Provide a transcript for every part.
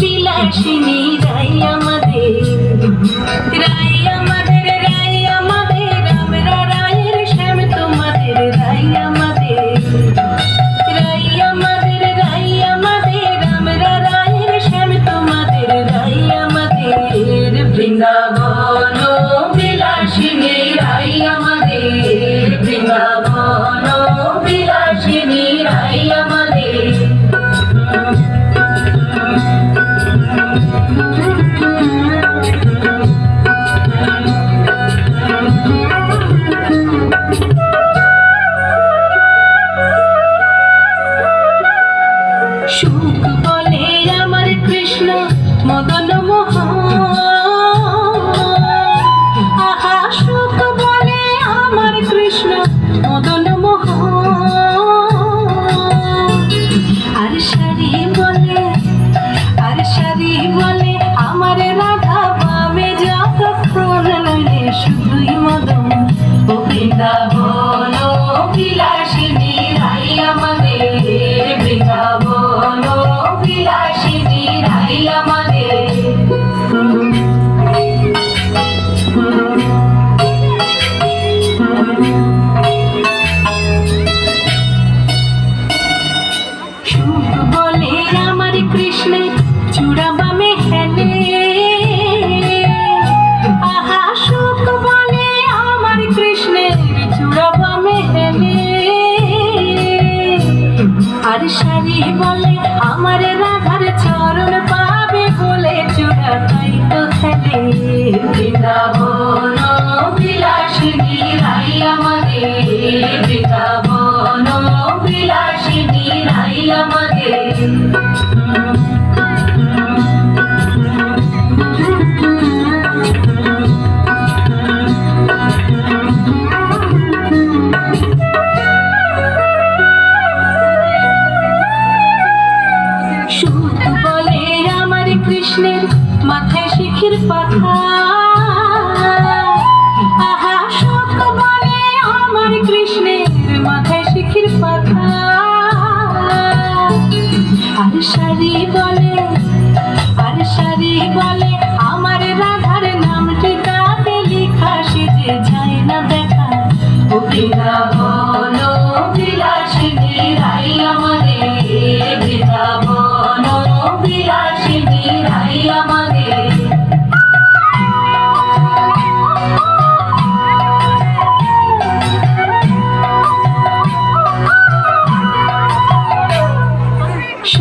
বিলাসিনী রাই আমাদের। রায় Motor পাবি বলে আমার রাধার চরণ পাবি বলে চূড়া তো খেলে। বৃন্দাবন বিলাসিনী আমাদের বৃন্দাবন। মাথায় শিখির পাখা।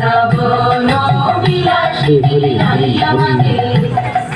যাব নবিলাসী দিল্লাহি আমাদের